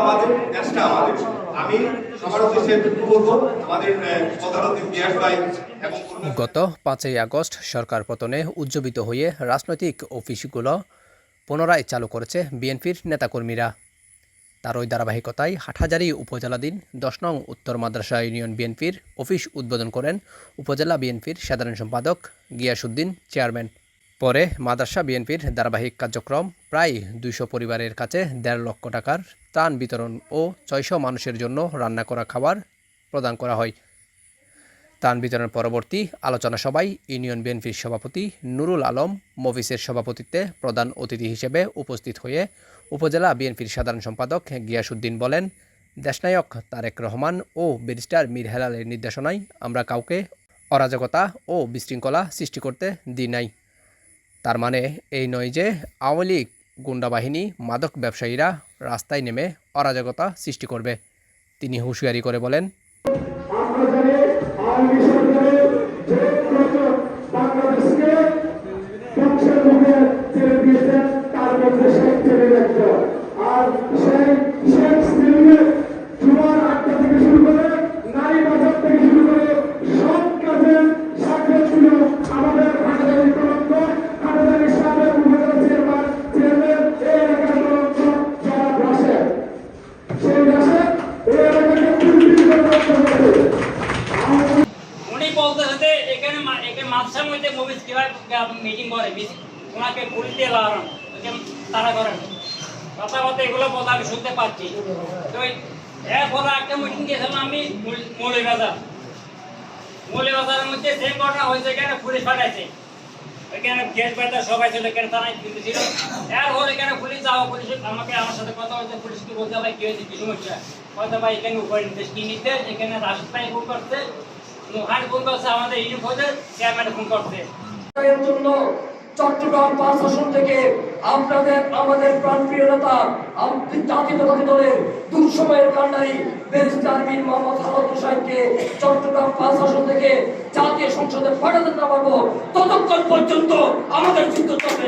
আমাদের আমাদের। আমি গত পাঁচই আগস্ট সরকার পতনে উজ্জীবিত হয়ে রাজনৈতিক অফিসগুলো পুনরায় চালু করেছে বিএনপির নেতাকর্মীরা। তার ওই ধারাবাহিকতায় হাটহাজারী উপজেলাধীন দশ নং উত্তর মাদ্রাসা ইউনিয়ন বিএনপির অফিস উদ্বোধন করেন উপজেলা বিএনপির সাধারণ সম্পাদক গিয়াসুদ্দিন চেয়ারম্যান। পরে মাদ্রাসা বিএনপির ধারাবাহিক কার্যক্রম প্রায় দুইশো পরিবারের কাছে দেড় লক্ষ টাকার ত্রাণ বিতরণ ও ছয়শো মানুষের জন্য রান্না করা খাবার প্রদান করা হয়। ত্রাণ বিতরণ পরবর্তী আলোচনা সভায় ইউনিয়ন বিএনপির সভাপতি নুরুল আলম মফিসের সভাপতিত্বে প্রধান অতিথি হিসেবে উপস্থিত হয়ে উপজেলা বিএনপির সাধারণ সম্পাদক গিয়াসুদ্দিন বলেন, দেশনায়ক তারেক রহমান ও ব্যারিস্টার মীর হেলালের নির্দেশনায় আমরা কাউকে অরাজকতা ও বিশৃঙ্খলা সৃষ্টি করতে দিই নাই। তার মানে এই নয় যে আওয়ামী লীগ, গুন্ডা বাহিনী, মাদক ব্যবসায়ীরা রাস্তায় নেমে অরাজকতা সৃষ্টি করবে। তিনি হুঁশিয়ারি করে বলেন আমরা জানি মা- এখানে মাদ্রাসার মধ্যে মুভিজ কীভাবে মিটিং করে ওনাকে পুলিশ দিয়ে লাগানো তারা করেন। কথা কথা এগুলো বলতে আমি শুনতে পাচ্ছি। তো এরপরে একটা মিটিং দিয়েছিলাম আমি মৌলিবাজার। মৌলিবাজারের মধ্যে যে ঘটনা হয়েছে, এখানে পুলিশ পাঠাইছে। এখানে গ্যাস বাইতা সবাই ছিল, এখানে থানায় কিন্তু ছিল। এরপর এখানে পুলিশ যাওয়া পুলিশ, আমাকে, আমার সাথে কথা হয়েছে, পুলিশকে বলতে ভাই কি হয়েছে, কি সমস্যা? কথা ভাই এখানে উপরে নির্দেশ কি নিতে? এখানে রাস্তায় ফোন করছে এর জন্য চট্টগ্রাম পাঁচ আসন থেকে আপনাদের, আমাদের প্রাণপ্রিয় নেতা জাতীয়তাবাদী দলের দুঃসময়ের কান্ডারি মোহাম্মদ হারত চট্টগ্রাম পাঁচ আসন থেকে জাতীয় সংসদে পাঠাতে না পারব। ততক্ষণ পর্যন্ত আমাদের যুদ্ধ চলবে।